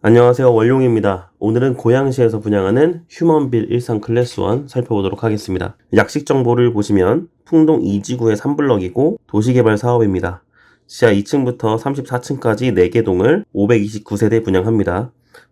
안녕하세요 원룡입니다. 오늘은 고양시에서 분양하는 휴먼빌 일산 클래스 1 살펴보도록 하겠습니다. 약식 정보를 보시면 풍동 2지구의 3블럭이고 도시개발 사업입니다. 지하 2층부터 34층까지 4개 동을 529세대 분양합니다.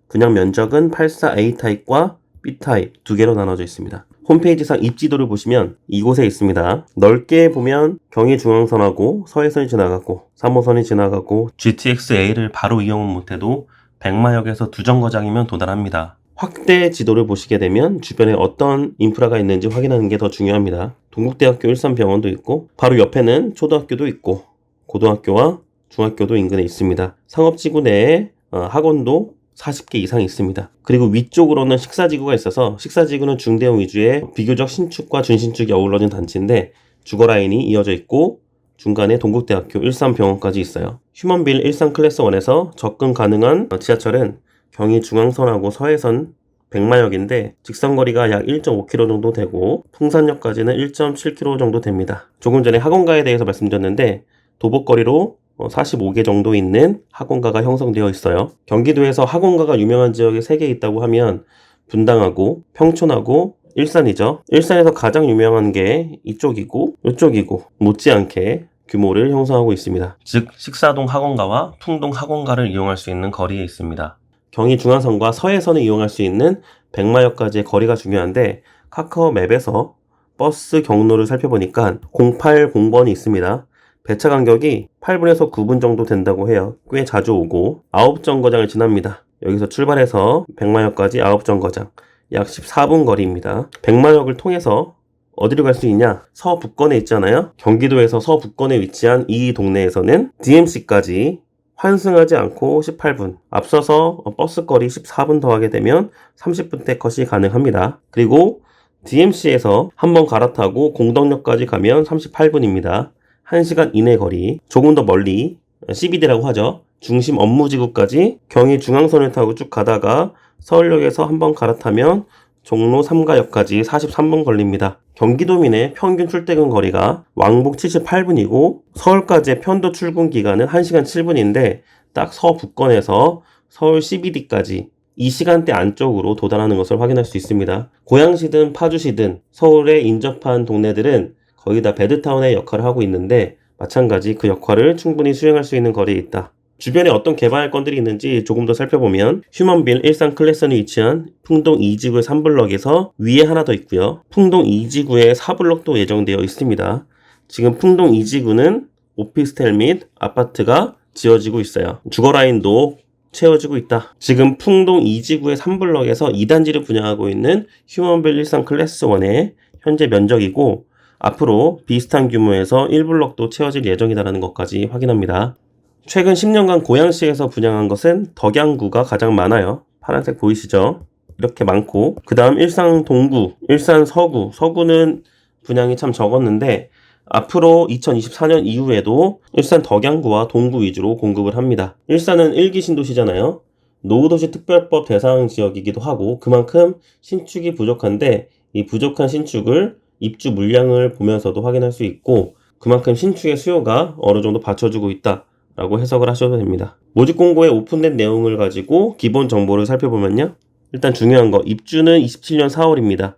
분양 면적은 84A 타입과 B 타입 두 개로 나눠져 있습니다. 홈페이지상 입지도를 보시면 이곳에 있습니다. 넓게 보면 경의 중앙선하고 서해선이 지나가고 3호선이 지나가고 GTX-A를 바로 이용은 못해도 백마역에서 두 정거장이면 도달합니다. 확대 지도를 보시게 되면 주변에 어떤 인프라가 있는지 확인하는 게 더 중요합니다. 동국대학교 일산병원도 있고 바로 옆에는 초등학교도 있고 고등학교와 중학교도 인근에 있습니다. 상업지구 내에 어, 학원도 40개 이상 있습니다. 그리고 위쪽으로는 식사지구가 있어서 식사지구는 중대형 위주의 비교적 신축과 준신축이 어우러진 단지인데 주거라인이 이어져 있고 중간에 동국대학교 일산병원까지 있어요. 휴먼빌 일산 클래스 1에서 접근 가능한 지하철은 경의 중앙선하고 서해선 백마역인데 직선거리가 약 1.5km 정도 되고 풍산역까지는 1.7km 정도 됩니다. 조금 전에 학원가에 대해서 말씀드렸는데 도보거리로 45개 정도 있는 학원가가 형성되어 있어요. 경기도에서 학원가가 유명한 지역이 3개 있다고 하면 분당하고 평촌하고 일산이죠. 일산에서 가장 유명한 게 이쪽이고 이쪽이고 못지않게 규모를 형성하고 있습니다. 즉 식사동 학원가와 풍동 학원가를 이용할 수 있는 거리에 있습니다. 경의 중앙선과 서해선을 이용할 수 있는 백마역까지의 거리가 중요한데 카카오 맵에서 버스 경로를 살펴보니까 080번이 있습니다. 배차 간격이 8분에서 9분 정도 된다고 해요. 꽤 자주 오고 9정거장을 지납니다. 여기서 출발해서 백마역까지 9정거장 약 14분 거리입니다. 백마역을 통해서 어디로 갈 수 있냐? 서북권에 있잖아요. 경기도에서 서북권에 위치한 이 동네에서는 DMC까지 환승하지 않고 18분, 앞서서 버스 거리 14분 더하게 되면 30분대 컷이 가능합니다. 그리고 DMC에서 한번 갈아타고 공덕역까지 가면 38분입니다. 1시간 이내 거리, 조금 더 멀리 CBD라고 하죠. 중심 업무지구까지 경의 중앙선을 타고 쭉 가다가 서울역에서 한번 갈아타면 종로 3가역까지 43분 걸립니다. 경기도민의 평균 출퇴근 거리가 왕복 78분이고 서울까지의 편도 출근 기간은 1시간 7분인데 딱 서북권에서 서울 CBD까지 이 시간대 안쪽으로 도달하는 것을 확인할 수 있습니다. 고양시든 파주시든 서울에 인접한 동네들은 거의 다 베드타운의 역할을 하고 있는데 마찬가지 그 역할을 충분히 수행할 수 있는 거리에 있다. 주변에 어떤 개발 건들이 있는지 조금 더 살펴보면 휴먼빌 일산 클래스에 위치한 풍동 2지구의 3블럭에서 위에 하나 더 있고요. 풍동 2지구의 4블럭도 예정되어 있습니다. 지금 풍동 2지구는 오피스텔 및 아파트가 지어지고 있어요. 주거 라인도 채워지고 있다. 지금 풍동 2지구의 3블럭에서 2단지를 분양하고 있는 휴먼빌 일산 클래스 1의 현재 면적이고 앞으로 비슷한 규모에서 1블럭도 채워질 예정이다라는 것까지 확인합니다. 최근 10년간 고양시에서 분양한 것은 덕양구가 가장 많아요. 파란색 보이시죠? 이렇게 많고 그 다음 일산 동구, 일산 서구, 서구는 분양이 참 적었는데 앞으로 2024년 이후에도 일산 덕양구와 동구 위주로 공급을 합니다. 일산은 1기 신도시잖아요. 노후도시 특별법 대상 지역이기도 하고 그만큼 신축이 부족한데 이 부족한 신축을 입주 물량을 보면서도 확인할 수 있고 그만큼 신축의 수요가 어느 정도 받쳐주고 있다. 라고 해석을 하셔도 됩니다. 모집 공고에 오픈된 내용을 가지고 기본 정보를 살펴보면요. 일단 중요한 거, 입주는 27년 4월입니다.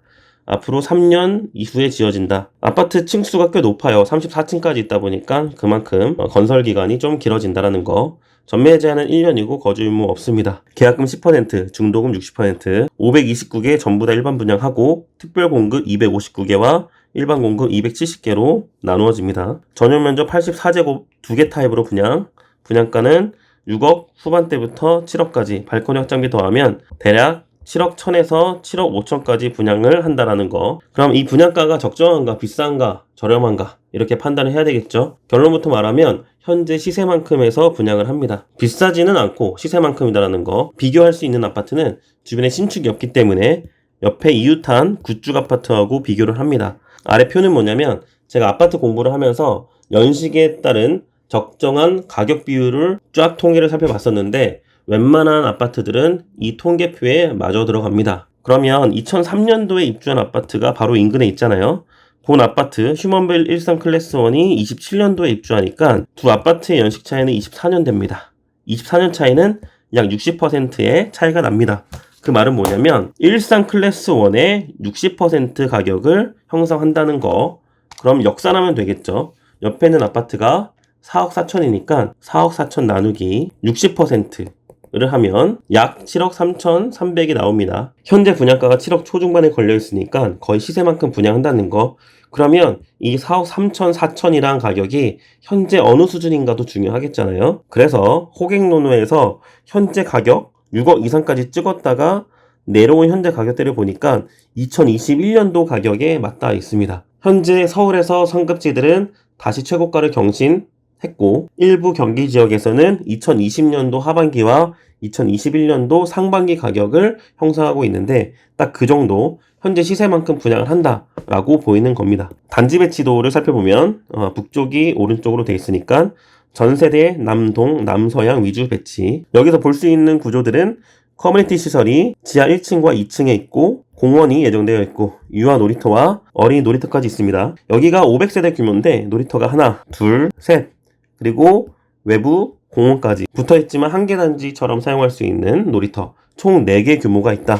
앞으로 3년 이후에 지어진다. 아파트 층수가 꽤 높아요. 34층까지 있다 보니까 그만큼 건설 기간이 좀 길어진다라는 거. 전매 제한은 1년이고 거주 의무 없습니다. 계약금 10%, 중도금 60%, 529개 전부 다 일반 분양하고 특별 공급 259개와 일반 공급 270개로 나누어집니다. 전용 면적 84제곱 2개 타입으로 분양, 분양가는 6억 후반대부터 7억까지 발코니 확장비 더하면 대략 7억 1000에서 7억 5천까지 분양을 한다라는 거. 그럼 이 분양가가 적정한가, 비싼가, 저렴한가 이렇게 판단을 해야 되겠죠. 결론부터 말하면 현재 시세만큼에서 분양을 합니다. 비싸지는 않고 시세만큼이다라는 거. 비교할 수 있는 아파트는 주변에 신축이 없기 때문에 옆에 이웃한 구축 아파트하고 비교를 합니다. 아래 표는 뭐냐면 제가 아파트 공부를 하면서 연식에 따른 적정한 가격 비율을 쫙 통계를 살펴봤었는데 웬만한 아파트들은 이 통계표에 마저 들어갑니다. 그러면 2003년도에 입주한 아파트가 바로 인근에 있잖아요. 본 아파트 휴먼빌 일산 클래스 1이 27년도에 입주하니까 두 아파트의 연식 차이는 24년 됩니다. 24년 차이는 약 60%의 차이가 납니다. 그 말은 뭐냐면 일산 클래스 1의 60% 가격을 형성한다는 거. 그럼 역산하면 되겠죠. 옆에 있는 아파트가 4억 4천이니까 4억 4천 나누기 60%를 하면 약 7억 3천 3백이 나옵니다. 현재 분양가가 7억 초중반에 걸려 있으니까 거의 시세만큼 분양한다는 거. 그러면 이 4억 3천 4천이란 가격이 현재 어느 수준인가도 중요하겠잖아요. 그래서 호갱노노에서 현재 가격 6억 이상까지 찍었다가 내려온 현재 가격대를 보니까 2021년도 가격에 맞닿아 있습니다. 현재 서울에서 상급지들은 다시 최고가를 경신했고 일부 경기 지역에서는 2020년도 하반기와 2021년도 상반기 가격을 형성하고 있는데 딱 그 정도 현재 시세만큼 분양을 한다라고 보이는 겁니다. 단지 배치도를 살펴보면 어, 북쪽이 오른쪽으로 돼 있으니까 전 세대 남동, 남서양 위주 배치. 여기서 볼 수 있는 구조들은 커뮤니티 시설이 지하 1층과 2층에 있고 공원이 예정되어 있고 유아 놀이터와 어린이 놀이터까지 있습니다. 여기가 500세대 규모인데 놀이터가 하나, 둘, 셋 그리고 외부 공원까지 붙어 있지만 한 개 단지처럼 사용할 수 있는 놀이터 총 4개 규모가 있다.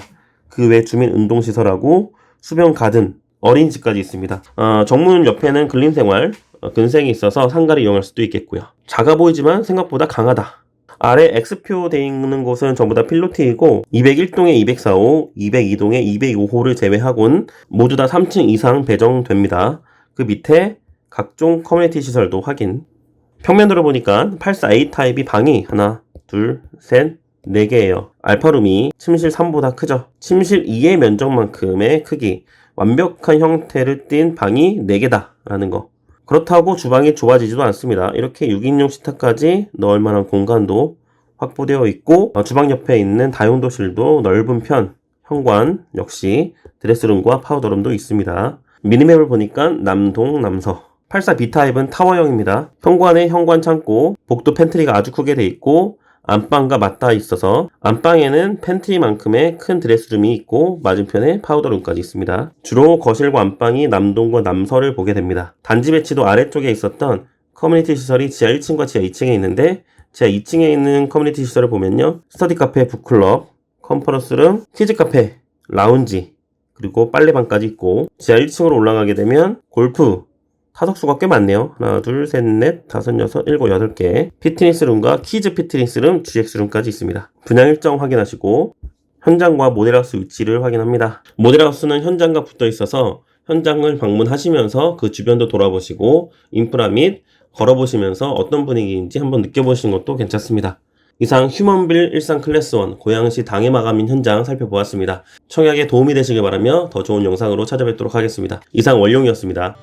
그 외 주민 운동시설하고 수변 가든 어린이집까지 있습니다. 어, 정문 옆에는 근린생활 어, 근생이 있어서 상가를 이용할 수도 있겠고요. 작아 보이지만 생각보다 강하다. 아래 X표 되어 있는 곳은 전부 다 필로티이고 201동에 204호, 202동에 205호를 제외하고는 모두 다 3층 이상 배정됩니다. 그 밑에 각종 커뮤니티 시설도 확인. 평면으로 보니까 84A 타입이 방이 하나, 둘, 셋, 4개예요. 알파룸이 침실 3보다 크죠. 침실 2의 면적만큼의 크기. 완벽한 형태를 띈 방이 4개다. 라는 거. 그렇다고 주방이 좋아지지도 않습니다. 이렇게 6인용 식탁까지 넣을 만한 공간도 확보되어 있고 어, 주방 옆에 있는 다용도실도 넓은 편 현관 역시 드레스룸과 파우더룸도 있습니다. 미니맵을 보니까 남동 남서 84B 타입은 타워형입니다. 현관에 현관 창고 복도 팬트리가 아주 크게 돼 있고 안방과 맞닿아 있어서 안방에는 팬트리만큼의 큰 드레스룸이 있고 맞은편에 파우더룸까지 있습니다. 주로 거실과 안방이 남동과 남서를 보게 됩니다. 단지 배치도 아래쪽에 있었던 커뮤니티 시설이 지하 1층과 지하 2층에 있는데 지하 2층에 있는 커뮤니티 시설을 보면요. 스터디 카페, 북클럽, 컨퍼런스룸, 키즈 카페, 라운지, 그리고 빨래방까지 있고 지하 1층으로 올라가게 되면 골프, 타석수가 꽤 많네요. 하나, 둘, 셋, 넷, 다섯, 여섯, 일곱, 여덟 개. 피트니스룸과 키즈 피트니스룸, GX룸까지 있습니다. 분양 일정 확인하시고 현장과 모델하우스 위치를 확인합니다. 모델하우스는 현장과 붙어 있어서 현장을 방문하시면서 그 주변도 돌아보시고 인프라 및 걸어보시면서 어떤 분위기인지 한번 느껴보시는 것도 괜찮습니다. 이상 휴먼빌 일산 클래스 1 고양시 당해 마감인 현장 살펴보았습니다. 청약에 도움이 되시길 바라며 더 좋은 영상으로 찾아뵙도록 하겠습니다. 이상 원룡이었습니다.